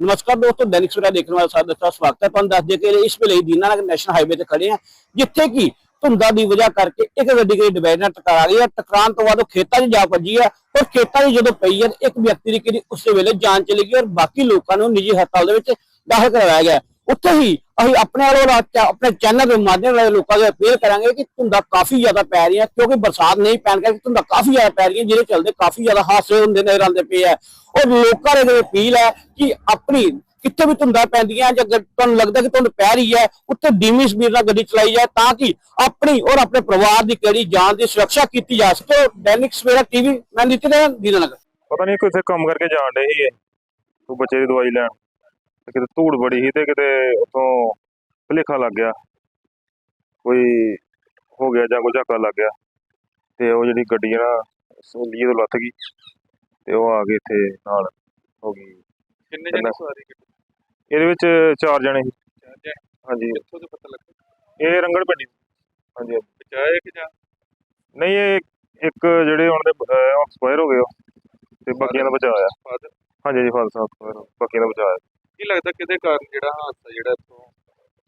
ਨਮਸਕਾਰ ਦੋਸਤੋ, ਦੈਨਿਕ ਸਵੇਰਾ ਦੇਖਣ ਵਾਲੇ ਸਾਰੇ ਦੋਸਤਾਂ ਦਾ ਸਵਾਗਤ ਹੈ। ਤੁਹਾਨੂੰ ਦੱਸ ਦਈਏ ਕਿ ਇਸ ਵੇਲੇ ਦੀਨਾਨਗਰ ਨੈਸ਼ਨਲ ਹਾਈਵੇ ਤੇ ਖੜੇ ਆ ਜਿੱਥੇ ਕਿ ਧੁੰਦਾਂ ਦੀ ਵਜ੍ਹਾ ਕਰਕੇ ਇੱਕ ਗੱਡੀ ਕਿਹੜੀ ਡਿਵਾਈਡਰ ਨਾਲ ਟਕਰਾ ਗਈ ਹੈ। ਟਕਰਾਉਣ ਤੋਂ ਬਾਅਦ ਉਹ ਖੇਤਾਂ 'ਚ ਜਾ ਵੱਜੀ ਹੈ ਔਰ ਖੇਤਾਂ 'ਚ ਜਦੋਂ ਪਈ ਹੈ, ਇੱਕ ਵਿਅਕਤੀ ਦੀ ਕਿਹੜੀ ਉਸੇ ਵੇਲੇ ਜਾਨ ਚਲੀ ਗਈ ਔਰ ਬਾਕੀ ਲੋਕਾਂ ਨੂੰ ਨਿੱਜੀ ਹਸਪਤਾਲ ਦੇ ਵਿੱਚ ਦਾਖਲ ਕਰਵਾਇਆ ਗਿਆ। ਉੱਥੇ ਹੀ ਅਸੀਂ ਆਪਣੇ ਵੱਲੋਂ ਆਪਣੇ ਚੈਨਲ ਦੇ ਮਾਧਿਅਮ ਨਾਲ ਲੋਕਾਂ ਨੂੰ ਅਪੀਲ ਕਰਾਂਗੇ ਕਿ ਧੁੰਦਾਂ ਕਾਫੀ ਜ਼ਿਆਦਾ ਪੈ ਰਹੀਆਂ, ਕਿਉਂਕਿ ਬਰਸਾਤ ਨਹੀਂ ਪੈਣ ਕਰਕੇ ਧੁੰਦਾਂ ਕਾਫੀ ਜ਼ਿਆਦਾ ਪੈ ਰਹੀਆਂ, ਜਿਹਦੇ ਚੱਲਦੇ ਕਾਫੀ ਜ਼ਿਆਦਾ ਹਾਦਸੇ ਹੁੰਦੇ ਨਜ਼ਰ ਆਉਂਦੇ ਪਏ ਹੈ ਔਰ ਲੋਕਾਂ ਦੇ ਅਪੀਲ ਹੈ ਕਿ ਆਪਣੀ ਕਿੱਥੇ ਵੀ ਧੁੰਦਾਂ ਪੈਂਦੀਆਂ, ਜਾਂ ਤੁਹਾਨੂੰ ਲੱਗਦਾ ਕਿ ਧੁੰਦ ਪੈ ਰਹੀ ਹੈ, ਉੱਥੇ ਧੀਮੀ ਸਪੀਡ ਨਾਲ ਗੱਡੀ ਚਲਾਈ ਜਾਏ ਤਾਂ ਕਿ ਆਪਣੀ ਔਰ ਆਪਣੇ ਪਰਿਵਾਰ ਦੀ ਕਿਹੜੀ ਜਾਨ ਦੀ ਸੁਰੱਖਿਆ ਕੀਤੀ ਜਾ ਸਕੇ। ਦੈਨਿਕ ਸਵੇਰਾ ਟੀਵੀ, ਮੈਂ ਨਿਤਿਨ, ਦੀਨਾਨਗਰ। ਪਤਾ ਨਹੀਂ ਕਿੱਥੇ ਕੰਮ ਕਰਕੇ ਜਾਣ ਡੇ ਸੀਗੇ ਬੱਚੇ ਦੀ ਦਵਾਈ ਲੈਣ। ਕਿਤੇ ਧੂੜ ਬੜੀ ਸੀ ਤੇ ਕਿਤੇ ਉੱਥੋਂ ਭੁਲੇਖਾ ਲੱਗ ਗਿਆ। ਕੋਈ ਹੋ ਗਿਆ ਜਾਂ ਕੋਈ ਝਾਕਾ ਲੱਗ ਗਿਆ ਤੇ ਉਹ ਜਿਹੜੀ ਗੱਡੀ ਨਾ ਸੋਲੀਏ ਤੋਂ ਲੱਥ ਗਈ ਤੇ ਉਹ ਆ ਕੇ ਇੱਥੇ ਨਾਲ ਹੋ ਗਈ। ਕਿੰਨੇ? ਜਣੇ ਸਵਾਰੀ ਇਹਦੇ ਵਿੱਚ ਚਾਰ ਜਣੇ ਸੀ। ਹਾਂਜੀ। ਕਿੱਥੋਂ ਦੇ ਪਤਾ ਲੱਗਾ? ਇਹ ਰੰਗੜ ਪਿੰਡੀ ਹਾਂਜੀ ਬਚਾਇਆ ਕਿ ਜਾਂ? ਨਹੀਂ ਇਹ ਇੱਕ ਜਿਹੜੇ ਹੁਣ ਦੇ ਐਕਸਪਾਇਰ ਹੋ ਗਏ ਉਹ ਤੇ ਬਾਕੀਆਂ ਦਾ ਬਚਾਅ ਆ ਫਾਦਰ। ਹਾਂਜੀ ਜੀ ਫਾਦਰ ਸਾਹਿਬ ਬਾਕੀਆਂ ਦਾ ਬਚਾਅ ਆ ਕੀ ਲੱਗਦਾ ਕਿਹਦੇ ਕਾਰਨ ਜਿਹੜਾ ਹਾਦਸਾ ਜਿਹੜਾ ਇੱਥੋਂ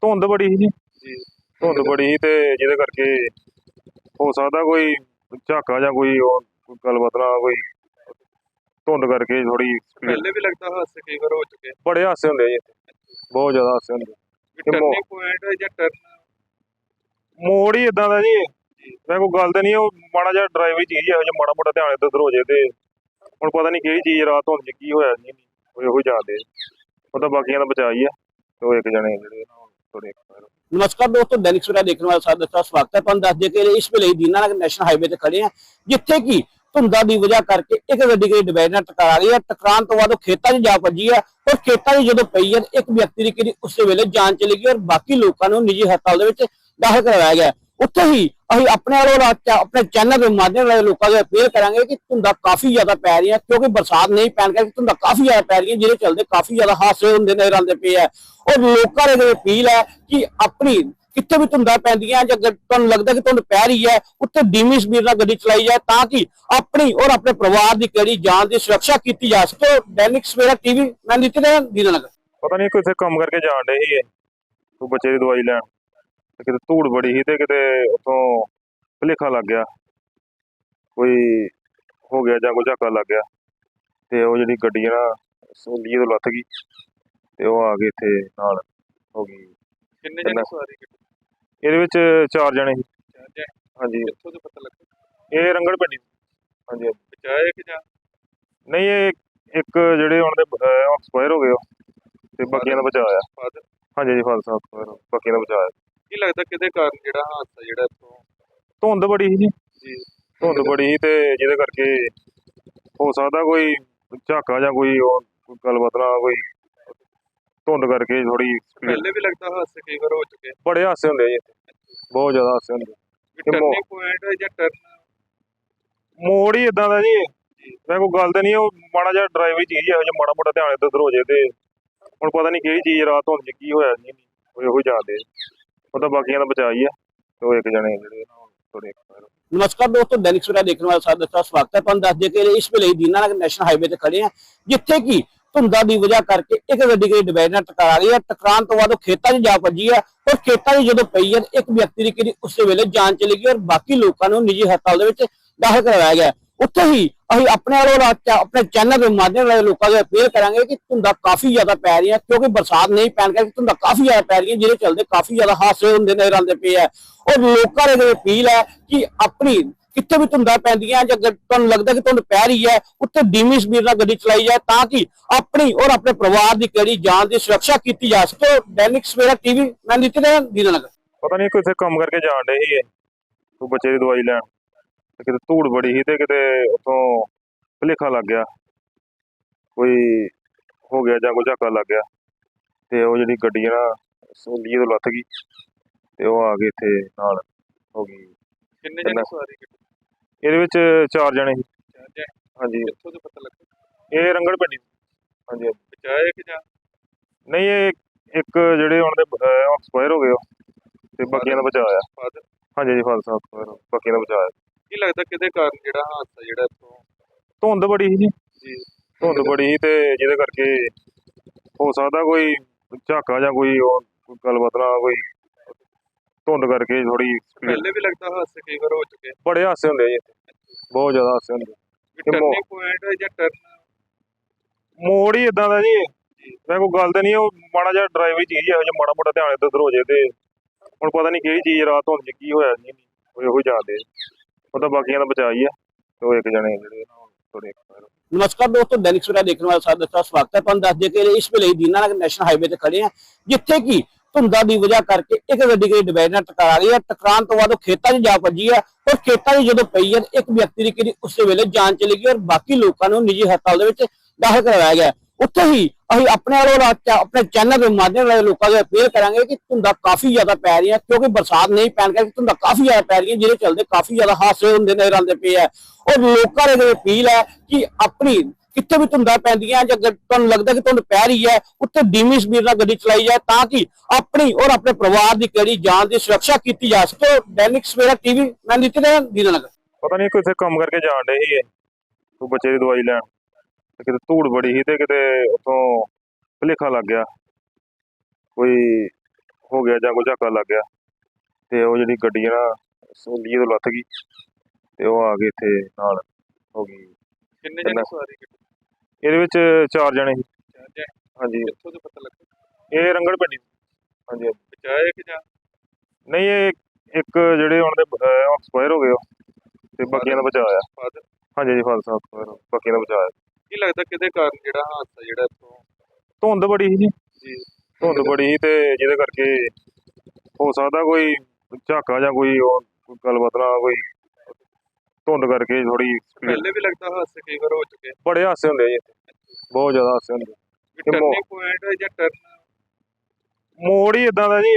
ਧੁੰਦ ਬੜੀ ਸੀ। ਜੀ। ਧੁੰਦ ਬੜੀ ਸੀ ਤੇ ਜਿਹਦੇ ਕਰਕੇ ਹੋ ਸਕਦਾ ਕੋਈ ਝਾਕਾ ਜਾਂ ਕੋਈ ਉਹ ਗੱਲਬਾਤ ਨਾਲ ਕੋਈ ਧੁੰਦ ਕਰਕੇ ਥੋੜੀ ਪਹਿਲੇ ਵੀ ਲੱਗਦਾ ਹਾਦਸੇ ਕਈ ਵਾਰ ਹੋ ਚੁੱਕੇ। ਬੜੇ ਹਾਸੇ ਹੁੰਦੇ ਜੀ। ਇੱਥੇ ਬਹੁਤ ਜ਼ਿਆਦਾ ਹਾਸੇ ਹੁੰਦੇ। ਟਰਨਿੰਗ ਪੁਆਇੰਟ ਜਾਂ ਟਰਨ ਮੋੜ ਹੀ ਇਦਾਂ ਦਾ ਜੀ। ਮੈਂ ਕੋਈ ਗੱਲ ਤੇ ਨਹੀਂ ਉਹ ਮਾੜਾ ਜਿਹਾ ਡਰਾਈਵਰੀ ਚੀਜ਼ ਇਹੋ ਜਿਹਾ ਮਾੜਾ ਮੋਟਾ ਧਿਆਨ ਇੱਧਰ ਉੱਧਰ ਹੋ ਜੇ ਤੇ ਹੁਣ ਪਤਾ ਨਹੀਂ ਕਿਹੜੀ ਚੀਜ਼ ਰਾਤ ਚ ਕੀ ਹੋਇਆ ਨਹੀਂ ਉਹ ਇਹੋ ਹੀ ਜਾਣਦੇ ਉਹ ਤਾਂ ਬਾਕੀਆਂ ਦਾ ਬਚਾ ਹੀ ਆ। ਤੇ ਉਹ ਇੱਕ ਜਣੇ ਜਿਹੜੇ ਨਾ ਥੋੜੇ expire ਨਮਸਕਾਰ ਦੋਸਤੋ, ਦੈਨਿਕ ਸਵੇਰਾ ਦੇਖਣ ਵਾਲੇ ਸਾਰੇ ਦਾ ਸਵਾਗਤ ਹੈ। ਤੁਹਾਨੂੰ ਦੱਸ ਦਈਏ ਕਿ ਇਸ ਵੇਲੇ ਦੀਨਾਨਗਰ ਨੈਸ਼ਨਲ ਹਾਈਵੇ ਤੇ ਖੜੇ ਹਾਂ ਜਿੱਥੇ ਕਿ ਧੁੰਦਾਂ ਦੀ ਵਜ੍ਹਾ ਕਰਕੇ ਇੱਕ ਗੱਡੀ ਕਿਹੜੀ ਡਿਵਾਈਡਰ ਨਾਲ ਟਕਰਾ ਗਈ ਹੈ ਟਕਰਾਉਣ ਤੋਂ ਬਾਅਦ ਉਹ ਖੇਤਾਂ 'ਚ ਜਾ ਵੱਜੀ ਹੈ ਔਰ ਖੇਤਾਂ 'ਚ ਜਦੋਂ ਪਈ ਹੈ ਇੱਕ ਵਿਅਕਤੀ ਦੀ ਕਿਹੜੀ ਉਸੇ ਵੇਲੇ ਜਾਨ ਚਲੀ ਗਈ ਔਰ ਬਾਕੀ ਲੋਕਾਂ ਨੂੰ ਨਿੱਜੀ ਹਸਪਤਾਲ ਦੇ ਵਿੱਚ ਦਾਖਲ ਕਰਵਾਇਆ ਗਿਆ। ਉੱਥੇ ਹੀ ਅਸੀਂ ਆਪਣੇ ਵੱਲੋਂ ਆਪਣੇ ਚੈਨਲ ਦੇ ਮਾਧਿਅਮ ਨਾਲ ਲੋਕਾਂ ਨੂੰ ਅਪੀਲ ਕਰਾਂਗੇ ਕਿ ਧੁੰਦਾਂ ਕਾਫੀ ਜ਼ਿਆਦਾ ਪੈ ਰਹੀਆਂ, ਕਿਉਂਕਿ ਬਰਸਾਤ ਨਹੀਂ ਪੈਣ ਕਰਕੇ ਧੁੰਦਾਂ ਕਾਫੀ ਜ਼ਿਆਦਾ ਪੈ ਰਹੀਆਂ, ਜਿਹਦੇ ਚੱਲਦੇ ਕਾਫੀ ਜ਼ਿਆਦਾ ਹਾਦਸੇ ਹੁੰਦੇ ਨਜ਼ਰ ਆਉਂਦੇ ਪਏ ਹੈ ਔਰ ਲੋਕਾਂ ਦੇ ਅਪੀਲ ਹੈ ਕਿ ਆਪਣੀ ਕਿੱਥੇ ਵੀ ਧੁੰਦਾਂ ਪੈਂਦੀਆਂ, ਜਾਂ ਤੁਹਾਨੂੰ ਲੱਗਦਾ ਕਿ ਧੁੰਦ ਪੈ ਰਹੀ ਹੈ, ਉੱਥੇ ਧੀਮੀ ਸਪੀਡ ਨਾਲ ਗੱਡੀ ਚਲਾਈ ਜਾਏ ਤਾਂ ਕਿ ਆਪਣੀ ਔਰ ਆਪਣੇ ਪਰਿਵਾਰ ਦੀ ਕਿਹੜੀ ਜਾਨ ਦੀ ਸੁਰੱਖਿਆ ਕੀਤੀ ਜਾ ਸਕੇ। ਦੈਨਿਕ ਸਵੇਰਾ ਟੀਵੀ, ਮੈਂ ਨਿਤਿਨ, ਦੀਨਾਨਗਰ। ਪਤਾ ਨਹੀਂ ਕਿੱਥੇ ਕੰਮ ਕਰਕੇ ਜਾਣ ਡੇ ਸੀਗੇ ਬੱਚੇ ਦੀ ਦਵਾਈ ਲੈਣ। ਕਿਤੇ ਧੂੜ ਬੜੀ ਸੀ ਤੇ ਕਿਤੇ ਉੱਥੋਂ ਭੁਲੇਖਾ ਲੱਗ ਗਿਆ। ਕੋਈ ਹੋ ਗਿਆ ਜਾਂ ਕੋਈ ਝਾਕਾ ਲੱਗ ਗਿਆ ਤੇ ਉਹ ਜਿਹੜੀ ਗੱਡੀ ਨਾ ਸੋਲੀਏ ਤੋਂ ਲੱਥ ਗਈ ਤੇ ਉਹ ਆ ਕੇ ਇੱਥੇ ਨਾਲ ਹੋ ਗਈ। ਕਿੰਨੇ ਜਣੇ? ਸਵਾਰੀ ਇਹਦੇ ਵਿੱਚ ਚਾਰ ਜਣੇ ਸੀ। ਹਾਂਜੀ। ਕਿੱਥੋਂ ਦੇ ਪਤਾ ਲੱਗਾ? ਇਹ ਰੰਗੜ ਪਿੰਡੀ ਹਾਂਜੀ ਬਚਾਇਆ ਕਿ ਜਾਂ? ਨਹੀਂ ਇਹ ਇੱਕ ਜਿਹੜੇ ਹੁਣ ਦੇ ਐਕਸਪਾਇਰ ਹੋ ਗਏ ਉਹ। ਤੇ ਬਾਕੀਆਂ ਦਾ ਬਚਾਅ ਆ। ਫਾਦਰ ਹਾਂਜੀ ਜੀ ਫਾਦਰ ਸਾਹਿਬ ਹੋ ਬਾਕੀਆਂ ਦਾ ਬਚਾਅ ਆ। ਕੀ ਲੱਗਦਾ ਕਿਹਦੇ ਕਾਰਨ ਜਿਹੜਾ ਹਾਦਸਾ ਜਿਹੜਾ ਇੱਥੋਂ? ਧੁੰਦ ਬੜੀ ਸੀ ਜੀ। ਜੀ। ਧੁੰਦ ਬੜੀ ਸੀ ਤੇ ਜਿਹਦੇ ਕਰਕੇ ਹੋ ਸਕਦਾ ਕੋਈ ਝਾਕਾ ਜਾਂ ਕੋਈ ਉਹ ਕੋਈ ਗੱਲਬਾਤ ਨਾਲ ਕੋਈ ਧੁੰਦ ਕਰਕੇ ਥੋੜੀ ਪਹਿਲੇ ਵੀ ਲੱਗਦਾ ਹਾਦਸੇ ਕਈ ਵਾਰ ਹੋ ਚੁੱਕੇ। ਬੜੇ ਹਾਸੇ ਹੁੰਦੇ ਜੀ ਬਹੁਤ ਜ਼ਿਆਦਾ ਹਾਸੇ ਹੁੰਦੇ ਟਰਨਿੰਗ ਪੁਆਇੰਟ ਹੈ ਜਾਂ ਟਰਨ ਮੋੜ ਹੀ ਇਦਾਂ ਦਾ ਜੀ। ਮੈਂ ਕੋਈ ਗੱਲ ਤੇ ਨਹੀਂ ਉਹ ਮਾੜਾ ਜਿਹਾ ਡਰਾਈਵਰੀ ਚੀਜ਼ ਇਹੋ ਜਿਹਾ ਮਾੜਾ ਮੋਟਾ ਧਿਆਨ ਇੱਧਰ ਉੱਧਰ ਹੋ ਜੇ ਤੇ ਹੁਣ ਪਤਾ ਨਹੀਂ ਕਿਹੜੀ ਚੀਜ਼ ਰਾਤ ਧੁੰਦ ਚ ਹੋਇਆ ਨਹੀਂ ਉਹ ਇਹੋ ਜਾਣਦੇ ਉਹ ਤਾਂ ਬਾਕੀਆਂ ਦਾ ਬਚਾ ਹੀ ਆ ਉਹ ਇੱਕ ਜਣੇ ਜਿਹੜੇ ਥੋੜੇ ਨਮਸਕਾਰ ਦੋਸਤੋ, ਦੈਨਿਕ ਸਵੇਰਾ ਦੇਖਣ ਵਾਲੇ ਸਾਰੇ ਦਾ ਸਵਾਗਤ ਹੈ। ਤੁਹਾਨੂੰ ਦੱਸ ਦਈਏ ਕਿ ਇਸ ਵੇਲੇ ਦੀਨਾਨਗਰ ਨੈਸ਼ਨਲ ਹਾਈਵੇ ਤੇ ਖੜੇ ਹਾਂ ਜਿੱਥੇ ਕਿ ਧੁੰਦਾਂ ਦੀ ਵਜ੍ਹਾ ਕਰਕੇ ਇੱਕ ਗੱਡੀ ਕਿਹੜੀ ਡਿਵਾਈਡਰ ਨਾਲ ਟਕਰਾ ਗਈ ਹੈ ਟਕਰਾਉਣ ਤੋਂ ਬਾਅਦ ਉਹ ਖੇਤਾਂ 'ਚ ਜਾ ਵੱਜੀ ਹੈ ਔਰ ਖੇਤਾਂ 'ਚ ਜਦੋਂ ਪਈ ਹੈ ਇੱਕ ਵਿਅਕਤੀ ਦੀ ਕਿਹੜੀ ਉਸੇ ਵੇਲੇ ਜਾਨ ਚਲੀ ਗਈ, ਔਰ ਬਾਕੀ ਲੋਕਾਂ ਨੂੰ ਨਿੱਜੀ ਹਸਪਤਾਲ ਦੇ ਵਿੱਚ ਦਾਖਲ ਕਰਵਾਇਆ ਗਿਆ। ਉੱਥੇ ਹੀ ਅਸੀਂ ਆਪਣੇ ਵੱਲੋਂ ਆਪਣੇ ਚੈਨਲ ਦੇ ਮਾਧਿਅਮ ਨਾਲ ਲੋਕਾਂ ਨੂੰ ਅਪੀਲ ਕਰਾਂਗੇ ਕਿ ਧੁੰਦਾਂ ਕਾਫੀ ਜ਼ਿਆਦਾ ਪੈ ਰਹੀਆਂ, ਕਿਉਂਕਿ ਬਰਸਾਤ ਨਹੀਂ ਪੈਣ ਕਰਕੇ ਧੁੰਦਾਂ ਕਾਫੀ ਜ਼ਿਆਦਾ ਪੈ ਰਹੀਆਂ, ਜਿਹਦੇ ਚੱਲਦੇ ਕਾਫੀ ਜ਼ਿਆਦਾ ਹਾਦਸੇ ਹੁੰਦੇ ਨਜ਼ਰ ਆਉਂਦੇ ਪਏ ਹੈ ਔਰ ਲੋਕਾਂ ਦੇ ਅਪੀਲ ਹੈ ਕਿ ਆਪਣੀ ਕਿੱਥੇ ਵੀ ਧੁੰਦਾਂ ਪੈਂਦੀਆਂ, ਜਾਂ ਤੁਹਾਨੂੰ ਲੱਗਦਾ ਕਿ ਧੁੰਦ ਪੈ ਰਹੀ ਹੈ, ਉੱਥੇ ਧੀਮੀ ਸਪੀਡ ਨਾਲ ਗੱਡੀ ਚਲਾਈ ਜਾਏ ਤਾਂ ਕਿ ਆਪਣੀ ਔਰ ਆਪਣੇ ਪਰਿਵਾਰ ਦੀ ਕਿਹੜੀ ਜਾਨ ਦੀ ਸੁਰੱਖਿਆ ਕੀਤੀ ਜਾ ਸਕੇ। ਦੈਨਿਕ ਸਵੇਰਾ ਟੀਵੀ, ਮੈਂ ਨਿਤਿਨ, ਦੀਨਾਨਗਰ। ਪਤਾ ਨਹੀਂ ਕਿੱਥੇ ਕੰਮ ਕਰਕੇ ਜਾਣ ਡੇ ਸੀਗੇ ਬੱਚੇ ਦੀ ਦਵਾਈ ਲੈਣ। ਕਿਤੇ ਧੂੜ ਬੜੀ ਸੀ ਤੇ ਕਿਤੇ ਉੱਥੋਂ ਭੁਲੇਖਾ ਲੱਗ ਗਿਆ। ਕੋਈ ਹੋ ਗਿਆ ਜਾਂ ਕੋਈ ਝਾਕਾ ਲੱਗ ਗਿਆ ਤੇ ਉਹ ਜਿਹੜੀ ਗੱਡੀ ਨਾ ਸੋਲੀਏ ਤੋਂ ਲੱਥ ਗਈ ਤੇ ਉਹ ਆ ਕੇ ਇੱਥੇ ਨਾਲ ਹੋ ਗਈ। ਕਿੰਨੇ? ਜਣੇ ਸਵਾਰੀ ਇਹਦੇ ਵਿੱਚ ਚਾਰ ਜਣੇ ਸੀ। ਹਾਂਜੀ। ਕਿੱਥੋਂ ਦੇ ਪਤਾ ਲੱਗਾ? ਇਹ ਰੰਗੜ ਪਿੰਡੀ ਹਾਂਜੀ ਬਚਾਇਆ ਕਿ ਜਾਂ? ਨਹੀਂ ਇਹ ਇੱਕ ਜਿਹੜੇ ਹੁਣ ਦੇ ਐਕਸਪਾਇਰ ਹੋ ਗਏ ਉਹ। ਤੇ ਬਾਕੀਆਂ ਦਾ ਬਚਾਅ ਆ। ਫਾਦਰ ਹਾਂਜੀ ਜੀ ਫਾਦਰ ਸਾਹਿਬ ਹੋ ਬਾਕੀਆਂ ਦਾ ਬਚਾਅ ਆ। ਕੀ ਲੱਗਦਾ ਕਿਹਦੇ ਕਾਰਨ ਜਿਹੜਾ ਹਾਦਸਾ ਜਿਹੜਾ ਇੱਥੋਂ? ਧੁੰਦ ਬੜੀ ਸੀ ਜੀ। ਜੀ। ਧੁੰਦ ਬੜੀ ਸੀ ਤੇ ਜਿਹਦੇ ਕਰਕੇ ਹੋ ਸਕਦਾ ਕੋਈ ਝਾਕਾ ਜਾਂ ਕੋਈ ਉਹ ਕੋਈ ਗੱਲਬਾਤ ਨਾਲ ਕੋਈ ਧੁੰਦ ਕਰਕੇ ਥੋੜੀ ਪਹਿਲੇ ਵੀ ਲੱਗਦਾ ਹਾਦਸੇ ਕਈ ਵਾਰ ਹੋ ਚੁੱਕੇ। ਬੜੇ ਹਾਸੇ ਹੁੰਦੇ ਜੀ ਬਹੁਤ ਜ਼ਿਆਦਾ ਹਾਸੇ ਹੁੰਦੇ ਟਰਨਿੰਗ ਪੁਆਇੰਟ ਹੈ ਜਾਂ ਟਰਨ ਮੋੜ ਹੀ ਇਦਾਂ ਦਾ ਜੀ। ਮੈਂ ਕੋਈ ਗੱਲ ਤੇ ਨਹੀਂ ਉਹ ਮਾੜਾ ਜਿਹਾ ਡਰਾਈਵਰੀ ਚੀਜ਼ ਇਹੋ ਜਿਹਾ ਮਾੜਾ ਮੋਟਾ ਧਿਆਨ ਇੱਧਰ ਉੱਧਰ ਹੋ ਜੇ ਤੇ ਹੁਣ ਪਤਾ ਨਹੀਂ ਕਿਹੜੀ ਚੀਜ਼ ਰਾਤ ਹੋਣ ਚ ਹੋਇਆ ਨਹੀਂ ਉਹ ਇਹੋ ਜਾਣਦੇ ਉਹ ਤਾਂ ਬਾਕੀਆਂ ਦਾ ਬਚਾ ਹੀ ਆ ਉਹ ਇੱਕ ਜਣੇ ਜਿਹੜੇ ਥੋੜੇ ਨਮਸਕਾਰ ਦੋਸਤੋ, ਦੈਨਿਕ ਸਵੇਰਾ ਦੇਖਣ ਵਾਲੇ ਸਾਰੇ ਦਾ ਸਵਾਗਤ ਹੈ। ਤੁਹਾਨੂੰ ਦੱਸ ਦਈਏ ਕਿ ਇਸ ਵੇਲੇ ਦੀਨਾਨਗਰ ਨੈਸ਼ਨਲ ਹਾਈਵੇ ਤੇ ਖੜੇ ਆ, ਜਿੱਥੇ ਕਿ ਧੁੰਦਾਂ ਦੀ ਵਜ੍ਹਾ ਕਰਕੇ ਇੱਕ ਗੱਡੀ ਕਿਹੜੀ ਡਿਵਾਈਡਰ ਨਾਲ ਟਕਰਾ ਗਈ ਹੈ ਟਕਰਾਉਣ ਤੋਂ ਬਾਅਦ ਉਹ ਖੇਤਾਂ 'ਚ ਜਾ ਵੱਜੀ ਹੈ ਔਰ ਖੇਤਾਂ 'ਚ ਜਦੋਂ ਪਈ ਹੈ ਇੱਕ ਵਿਅਕਤੀ ਦੀ ਕਿਹੜੀ ਉਸੇ ਵੇਲੇ ਜਾਨ ਚਲੀ ਗਈ, ਔਰ ਬਾਕੀ ਲੋਕਾਂ ਨੂੰ ਨਿੱਜੀ ਹਸਪਤਾਲ ਦੇ ਵਿੱਚ ਦਾਖਲ ਕਰਵਾਇਆ ਗਿਆ। ਉੱਥੇ ਹੀ ਅਸੀਂ ਆਪਣੇ ਵੱਲੋਂ ਆਪਣੇ ਚੈਨਲ ਦੇ ਮਾਧਿਅਮ ਨਾਲ ਲੋਕਾਂ ਨੂੰ ਅਪੀਲ ਕਰਾਂਗੇ ਕਿ ਧੁੰਦਾਂ ਕਾਫੀ ਜ਼ਿਆਦਾ ਪੈ ਰਹੀਆਂ, ਕਿਉਂਕਿ ਬਰਸਾਤ ਨਹੀਂ ਪੈਣ ਕਰਕੇ ਧੁੰਦਾਂ ਕਾਫੀ ਜ਼ਿਆਦਾ ਪੈ ਰਹੀਆਂ, ਜਿਹਦੇ ਚਲਦੇ ਕਾਫੀ ਜ਼ਿਆਦਾ ਹਾਦਸੇ ਹੁੰਦੇ ਨਜ਼ਰ ਆਉਂਦੇ ਪਏ ਆ। ਔਰ ਲੋਕਾਂ ਦੇ ਅਪੀਲ ਹੈ ਕਿ ਆਪਣੀ ਕਿੱਥੇ ਵੀ ਧੁੰਦਾਂ ਪੈਂਦੀਆਂ, ਜਾਂ ਤੁਹਾਨੂੰ ਲੱਗਦਾ ਕਿ ਧੁੰਦ ਪੈ ਰਹੀ ਹੈ, ਉੱਥੇ ਧੀਮੀ ਸਪੀਡ ਨਾਲ ਗੱਡੀ ਚਲਾਈ ਜਾਏ ਤਾਂ ਕਿ ਆਪਣੀ ਔਰ ਆਪਣੇ ਪਰਿਵਾਰ ਦੀ ਕਿਹੜੀ ਜਾਨ ਦੀ ਸੁਰੱਖਿਆ ਕੀਤੀ ਜਾ ਸਕੇ। ਦੈਨਿਕ ਸਵੇਰਾ ਟੀਵੀ, ਮੈਂ ਨਿਤਿਨ, ਦੀਨਾਨਗਰ। ਪਤਾ ਨਹੀਂ ਕਿੱਥੇ ਕੰਮ ਕਰਕੇ ਜਾਣ ਡੇ ਸੀ ਬੱਚੇ ਦੀ ਦਵਾਈ ਲੈਣ। ਕਿਤੇ ਧੂੜ ਬੜੀ ਸੀ ਤੇ ਕਿਤੇ ਉੱਥੋਂ ਭੁਲੇਖਾ ਲੱਗ ਗਿਆ। ਕੋਈ ਹੋ ਗਿਆ ਜਾਂ ਕੋਈ ਝਾਕਾ ਲੱਗ ਗਿਆ ਤੇ ਉਹ ਜਿਹੜੀ ਗੱਡੀ ਨਾ ਸੋਲੀਏ ਤੋਂ ਲੱਥ ਗਈ ਤੇ ਉਹ ਆ ਕੇ ਇੱਥੇ ਨਾਲ ਹੋ ਗਈ। ਕਿੰਨੇ ਜਣੇ? ਸਵਾਰੀ ਇਹਦੇ ਵਿੱਚ ਚਾਰ ਜਣੇ ਸੀ। ਹਾਂਜੀ। ਕਿੱਥੋਂ ਤੋਂ ਪਤਾ ਲੱਗਾ? ਇਹ ਰੰਗੜ ਪਿੰਡੀ ਹਾਂਜੀ। ਬਚਾਇਆ ਕਿ ਜਾਂ? ਨਹੀਂ ਇਹ ਇੱਕ ਜਿਹੜੇ ਹੁਣ ਦੇ ਐਕਸਪਾਇਰ ਹੋ ਗਏ ਉਹ। ਤੇ ਬਾਕੀਆਂ ਦਾ ਬਚਾਅ ਆ ਫਾਦਰ। ਹਾਂਜੀ ਜੀ ਫਾਦਰ ਸਾਹਿਬ ਬਾਕੀਆਂ ਦਾ ਬਚਾਅ ਆ ਕੀ ਲੱਗਦਾ ਕਿਹਦੇ ਕਾਰਨ ਜਿਹੜਾ ਹਾਦਸਾ ਜਿਹੜਾ ਇੱਥੋਂ ਧੁੰਦ ਬੜੀ ਸੀ? ਜੀ। ਧੁੰਦ ਬੜੀ ਸੀ ਤੇ ਜਿਹਦੇ ਕਰਕੇ ਹੋ ਸਕਦਾ ਕੋਈ ਝਾਕਾ ਜਾਂ ਕੋਈ ਉਹ ਗੱਲਬਾਤ ਨਾਲ ਕੋਈ ਧੁੰਦ ਕਰਕੇ ਥੋੜੀ ਪਹਿਲੇ ਵੀ ਲੱਗਦਾ ਹਾਦਸੇ ਕਈ ਵਾਰ ਹੋ ਚੁੱਕੇ। ਬੜੇ ਹਾਸੇ ਹੁੰਦੇ ਜੀ ਇੱਥੇ। ਬਹੁਤ ਜ਼ਿਆਦਾ ਹਾਸੇ ਹੁੰਦੇ ਟਰਨਿੰਗ ਪੁਆਇੰਟ ਜਾਂ ਟਰਨ ਮੋੜ ਹੀ ਇਦਾਂ ਦਾ ਜੀ।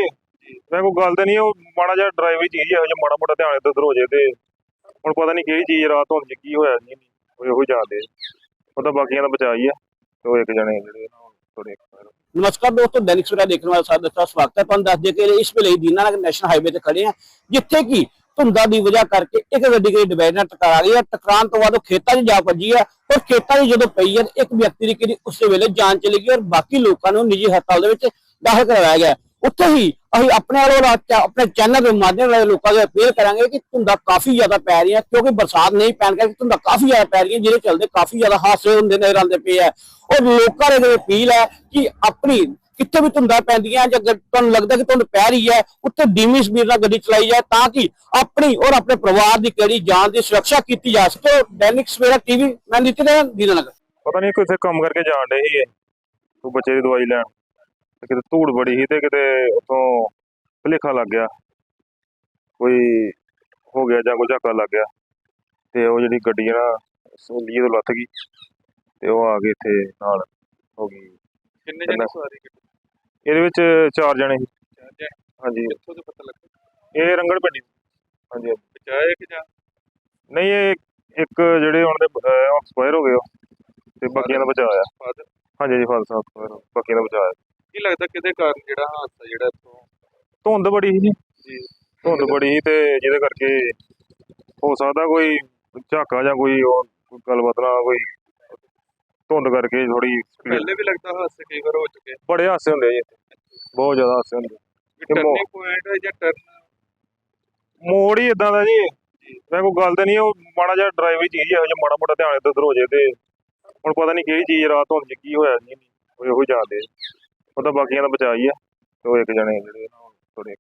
ਮੈਂ ਕੋਈ ਗੱਲ ਤੇ ਨਹੀਂ ਉਹ ਮਾੜਾ ਜਿਹਾ ਡਰਾਈਵਰੀ ਚੀਜ਼ ਇਹੋ ਜਿਹਾ ਮਾੜਾ ਮੋਟਾ ਧਿਆਨ ਇੱਧਰ ਉੱਧਰ ਹੋ ਜੇ ਤੇ ਹੁਣ ਪਤਾ ਨਹੀਂ ਕਿਹੜੀ ਚੀਜ਼ ਰਾਤ ਚ ਕੀ ਹੋਇਆ ਨਹੀਂ ਉਹ ਇਹੋ ਹੀ ਜਾਣਦੇ ਉਹ ਤਾਂ ਬਾਕੀਆਂ ਦਾ ਬਚਾ ਹੀ ਆ। ਤੇ ਉਹ ਇੱਕ ਜਣੇ ਜਿਹੜੇ ਨਾ ਥੋੜੇ expire ਨਮਸਕਾਰ ਦੋਸਤੋ, ਦੈਨਿਕ ਸਵੇਰਾ ਦੇਖਣ ਵਾਲੇ ਸਾਰੇ ਦਾ ਸਵਾਗਤ ਹੈ। ਤੁਹਾਨੂੰ ਦੱਸ ਦਈਏ ਕਿ ਇਸ ਵੇਲੇ ਦੀਨਾਨਗਰ ਨੈਸ਼ਨਲ ਹਾਈਵੇ ਤੇ ਖੜੇ ਆ, ਜਿੱਥੇ ਕਿ ਧੁੰਦਾਂ ਦੀ ਵਜ੍ਹਾ ਕਰਕੇ ਇੱਕ ਗੱਡੀ ਕਿਹੜੀ ਡਿਵਾਈਡਰ ਨਾਲ ਟਕਰਾ ਗਈ ਹੈ ਟਕਰਾਉਣ ਤੋਂ ਬਾਅਦ ਉਹ ਖੇਤਾਂ 'ਚ ਜਾ ਵੱਜੀ ਹੈ ਔਰ ਖੇਤਾਂ 'ਚ ਜਦੋਂ ਪਈ ਹੈ ਇੱਕ ਵਿਅਕਤੀ ਦੀ ਕਿਹੜੀ ਉਸੇ ਵੇਲੇ ਜਾਨ ਚਲੀ ਗਈ ਔਰ ਬਾਕੀ ਲੋਕਾਂ ਨੂੰ ਨਿੱਜੀ ਹਸਪਤਾਲ ਦੇ ਵਿੱਚ ਦਾਖਲ ਕਰਵਾਇਆ ਗਿਆ। ਉੱਥੇ ਹੀ ਅਸੀਂ ਆਪਣੇ ਵੱਲੋਂ ਆਪਣੇ ਚੈਨਲ ਦੇ ਮਾਧਿਅਮ ਨਾਲ ਲੋਕਾਂ ਨੂੰ ਅਪੀਲ ਕਰਾਂਗੇ ਕਿ ਧੁੰਦਾਂ ਕਾਫੀ ਜ਼ਿਆਦਾ ਪੈ ਰਹੀਆਂ, ਕਿਉਂਕਿ ਬਰਸਾਤ ਨਹੀਂ ਪੈਣ ਕਰਕੇ ਧੁੰਦਾਂ ਕਾਫੀ ਜ਼ਿਆਦਾ ਪੈ ਰਹੀਆਂ, ਜਿਹਦੇ ਚਲਦੇ ਕਾਫੀ ਜ਼ਿਆਦਾ ਹਾਦਸੇ ਹੁੰਦੇ ਨਜ਼ਰ ਆਉਂਦੇ ਪਏ ਆ। ਔਰ ਲੋਕਾਂ ਦੇ ਅਪੀਲ ਹੈ ਕਿ ਆਪਣੀ ਕਿੱਥੇ ਵੀ ਧੁੰਦਾਂ ਪੈਂਦੀਆਂ, ਜਾਂ ਤੁਹਾਨੂੰ ਲੱਗਦਾ ਕਿ ਧੁੰਦ ਪੈ ਰਹੀ ਹੈ, ਉੱਥੇ ਧੀਮੀ ਸਪੀਡ ਨਾਲ ਗੱਡੀ ਚਲਾਈ ਜਾਏ ਤਾਂ ਕਿ ਆਪਣੀ ਔਰ ਆਪਣੇ ਪਰਿਵਾਰ ਦੀ ਕਿਹੜੀ ਜਾਨ ਦੀ ਸੁਰੱਖਿਆ ਕੀਤੀ ਜਾ ਸਕੇ। ਦੈਨਿਕ ਸਵੇਰਾ ਟੀਵੀ, ਮੈਂ ਨਿਤਿਨ, ਦੀਨਾਨਗਰ। ਪਤਾ ਨਹੀਂ ਕਿੱਥੇ ਕੰਮ ਕਰਕੇ ਜਾਣ ਡੇ ਸੀ ਬੱਚੇ ਦੀ ਦਵਾਈ ਲੈਣ। ਕਿਤੇ ਧੂੜ ਬੜੀ ਸੀ ਤੇ ਕਿਤੇ ਉੱਥੋਂ ਭੁਲੇਖਾ ਲੱਗ ਗਿਆ। ਕੋਈ ਹੋ ਗਿਆ ਜਾਂ ਕੋਈ ਝਾਕਾ ਲੱਗ ਗਿਆ ਤੇ ਉਹ ਜਿਹੜੀ ਗੱਡੀ ਨਾ ਸੋਲੀਏ ਤੋਂ ਲੱਥ ਗਈ ਤੇ ਉਹ ਆ ਕੇ ਇੱਥੇ ਨਾਲ ਹੋ ਗਈ। ਕਿੰਨੇ ਜਣੇ? ਸਵਾਰੀ ਇਹਦੇ ਵਿੱਚ ਚਾਰ ਜਣੇ ਸੀ। ਹਾਂਜੀ। ਕਿੱਥੋਂ ਤੋਂ ਪਤਾ ਲੱਗਾ? ਇਹ ਰੰਗੜ ਪਿੰਡੀ ਹਾਂਜੀ। ਬਚਾਇਆ ਕਿ ਜਾਂ? ਨਹੀਂ ਇਹ ਇੱਕ ਜਿਹੜੇ ਹੁਣ ਦੇ ਐਕਸਪਾਇਰ ਹੋ ਗਏ ਉਹ। ਤੇ ਬਾਕੀਆਂ ਦਾ ਬਚਾਅ ਆ ਫਾਦਰ। ਹਾਂਜੀ ਜੀ ਫਾਦਰ ਸਾਹਿਬ ਬਾਕੀਆਂ ਦਾ ਬਚਾਅ ਆ ਕੀ ਲੱਗਦਾ ਕਿਹਦੇ ਕਾਰਨ ਜਿਹੜਾ ਹਾਦਸਾ ਜਿਹੜਾ ਇੱਥੋਂ ਧੁੰਦ ਬੜੀ ਸੀ? ਜੀ। ਧੁੰਦ ਬੜੀ ਸੀ ਤੇ ਜਿਹਦੇ ਕਰਕੇ ਹੋ ਸਕਦਾ ਕੋਈ ਝਾਕਾ ਜਾਂ ਕੋਈ ਉਹ ਗੱਲਬਾਤ ਨਾਲ ਕੋਈ ਧੁੰਦ ਕਰਕੇ ਥੋੜੀ ਪਹਿਲੇ ਵੀ ਲੱਗਦਾ ਹਾਦਸੇ ਕਈ ਵਾਰ ਹੋ ਚੁੱਕੇ। ਬੜੇ ਹਾਸੇ ਹੁੰਦੇ ਜੀ ਇੱਥੇ। ਬਹੁਤ ਜ਼ਿਆਦਾ ਹਾਸੇ ਹੁੰਦੇ ਟਰਨਿੰਗ ਪੁਆਇੰਟ ਹੈ ਜਾਂ ਟਰਨ ਮੋੜ ਹੀ ਇਦਾਂ ਦਾ ਜੀ। ਮੈਂ ਕੋਈ ਗੱਲ ਤੇ ਨਹੀਂ ਉਹ ਮਾੜਾ ਜਿਹਾ ਡਰਾਈਵਰੀ ਚੀਜ਼ ਇਹੋ ਜਿਹਾ ਮਾੜਾ ਮੋਟਾ ਧਿਆਨ ਇੱਧਰ ਉੱਧਰ ਹੋ ਜੇ ਤੇ ਹੁਣ ਪਤਾ ਨਹੀਂ ਕਿਹੜੀ ਚੀਜ਼ ਰਾਤ ਚ ਕੀ ਹੋਇਆ ਨਹੀਂ ਉਹ ਇਹੋ ਹੀ ਜਾਣਦੇ ਉਹ ਤਾਂ ਬਾਕੀਆਂ ਦਾ ਬਚਾ ਹੀ ਆ। ਤੇ ਉਹ ਇੱਕ ਜਣੇ ਜਿਹੜੇ ਨਾ ਥੋੜੇ